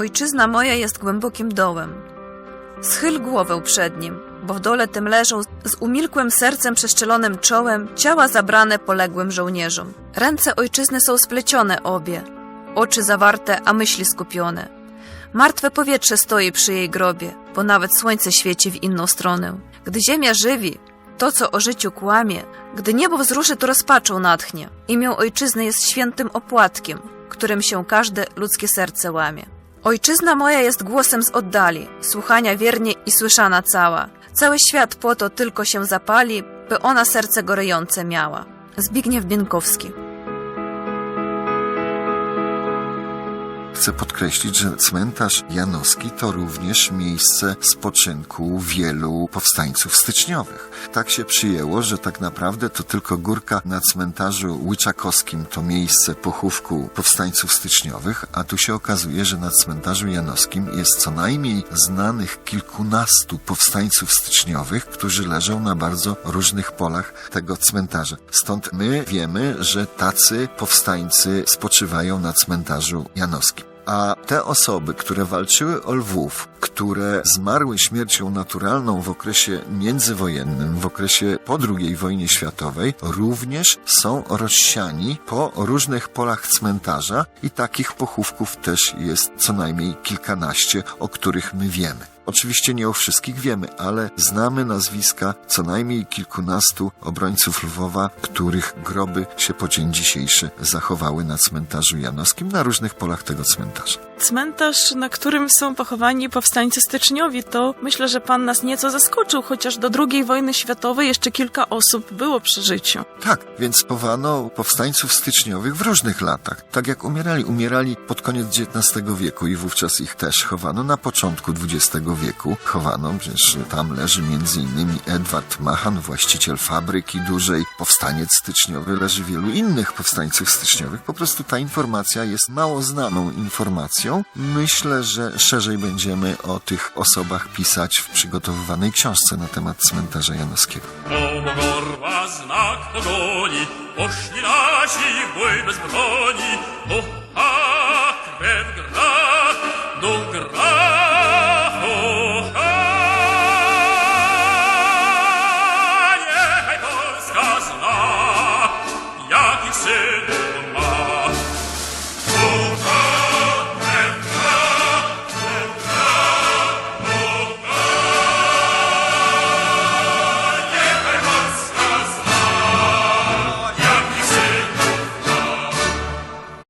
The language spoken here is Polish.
ojczyzna moja jest głębokim dołem. Schyl głowę przed nim, bo w dole tym leżą z umilkłym sercem przeszczelonym czołem ciała zabrane poległym żołnierzom. Ręce ojczyzny są splecione obie, oczy zawarte, a myśli skupione. Martwe powietrze stoi przy jej grobie, bo nawet słońce świeci w inną stronę. Gdy ziemia żywi, to co o życiu kłamie, gdy niebo wzruszy, to rozpaczą natchnie. Imię ojczyzny jest świętym opłatkiem, którym się każde ludzkie serce łamie. Ojczyzna moja jest głosem z oddali, słuchania wiernie i słyszana cała. Cały świat po to tylko się zapali, by ona serce gorejące miała. Zbigniew Bienkowski Chcę podkreślić, że cmentarz Janowski to również miejsce spoczynku wielu powstańców styczniowych. Tak się przyjęło, że tak naprawdę to tylko górka na cmentarzu Łyczakowskim to miejsce pochówku powstańców styczniowych, a tu się okazuje, że na cmentarzu Janowskim jest co najmniej znanych kilkunastu powstańców styczniowych, którzy leżą na bardzo różnych polach tego cmentarza. Stąd my wiemy, że tacy powstańcy spoczywają na cmentarzu Janowskim. A te osoby, które walczyły o Lwów, które zmarły śmiercią naturalną w okresie międzywojennym, w okresie po II wojnie światowej, również są rozsiani po różnych polach cmentarza i takich pochówków też jest co najmniej kilkanaście, o których my wiemy. Oczywiście nie o wszystkich wiemy, ale znamy nazwiska co najmniej kilkunastu obrońców Lwowa, których groby się po dzień dzisiejszy zachowały na cmentarzu Janowskim, na różnych polach tego cmentarza. Cmentarz, na którym są pochowani powstańcy styczniowi, to myślę, że pan nas nieco zaskoczył, chociaż do II wojny światowej jeszcze kilka osób było przy życiu. Tak, więc chowano powstańców styczniowych w różnych latach. Tak jak umierali. Umierali pod koniec XIX wieku i wówczas ich też chowano. Na początku XX wieku chowano, przecież tam leży m.in. Edward Machan, właściciel fabryki dużej, powstaniec styczniowy, leży wielu innych powstańców styczniowych. Po prostu ta informacja jest mało znaną informacją. Myślę, że szerzej będziemy o tych osobach pisać w przygotowywanej książce na temat cmentarza janowskiego. Gorła znak goni, poszli nasi w bój bez broni, no a krew gra, no gra. said